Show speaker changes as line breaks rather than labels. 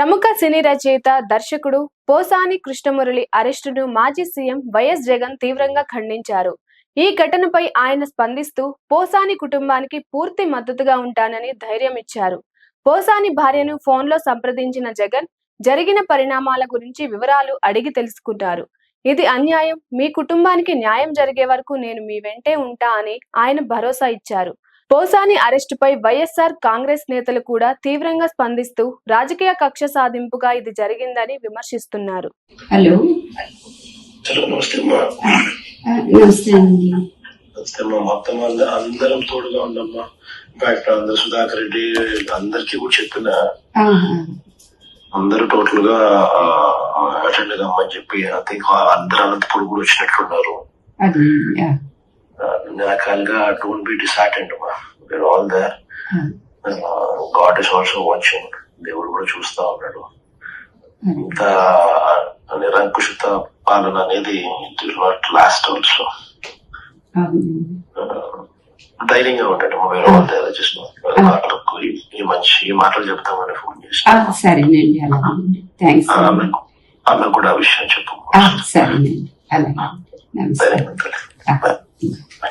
ప్రముఖ సినీ రచయిత దర్శకుడు పోసాని కృష్ణమురళి అరెస్టును మాజీ సీఎం వైఎస్ జగన్ తీవ్రంగా ఖండించారు. ఈ ఘటనపై ఆయన స్పందిస్తూ పోసాని కుటుంబానికి పూర్తి మద్దతుగా ఉంటానని ధైర్యం ఇచ్చారు. పోసాని భార్యను ఫోన్లో సంప్రదించిన జగన్ జరిగిన పరిణామాల గురించి వివరాలు అడిగి తెలుసుకున్నారు ఇది అన్యాయం మీ కుటుంబానికి న్యాయం జరిగే వరకు నేను మీ వెంటే ఉంటా అని ఆయన భరోసా ఇచ్చారు. పోసాని అరెస్టుపై వైఎస్ఆర్ కాంగ్రెస్ నేతలు కూడా తీవ్రంగా స్పందిస్తూ రాజకీయ కక్ష సాధింపుగా ఇది జరిగిందని విమర్శిస్తున్నారు.
హలో.
నమస్తే
అండి.
మొత్తం అందరం తోడుగా ఉండమ్మా ఇన్ఫాక్ట్ అందరు సుధాకర్ రెడ్డి అందరికీ కూడా చెప్పిన
ఆహా,
అందరూ టోటల్గా అటెండ్ కమ్మని చెప్పి ఐ థింక్ అందరు అనంతపురం కూడా వచ్చినట్లున్నారు రకాలుగా డోంట్ బి డిసాటెండ్ అమ్మా where all there God is also watching దేవుడు కూడా చూస్తా ఉన్నాడు.
అది.
ఇంత నిరంకుశిత పాలన అనేది it is not last also. ధైర్యంగా ఉంటాడు వేరే వాళ్ళు జస్ట్ మాటలకు ఈ- మంచి ఈ మాటలు చెప్తామని ఫోన్ చేసి
సరేనండి థ్యాంక్స్
ఆమె ఆమె కూడా ఆ విషయం చెప్పు.
సరేనండి అలాగే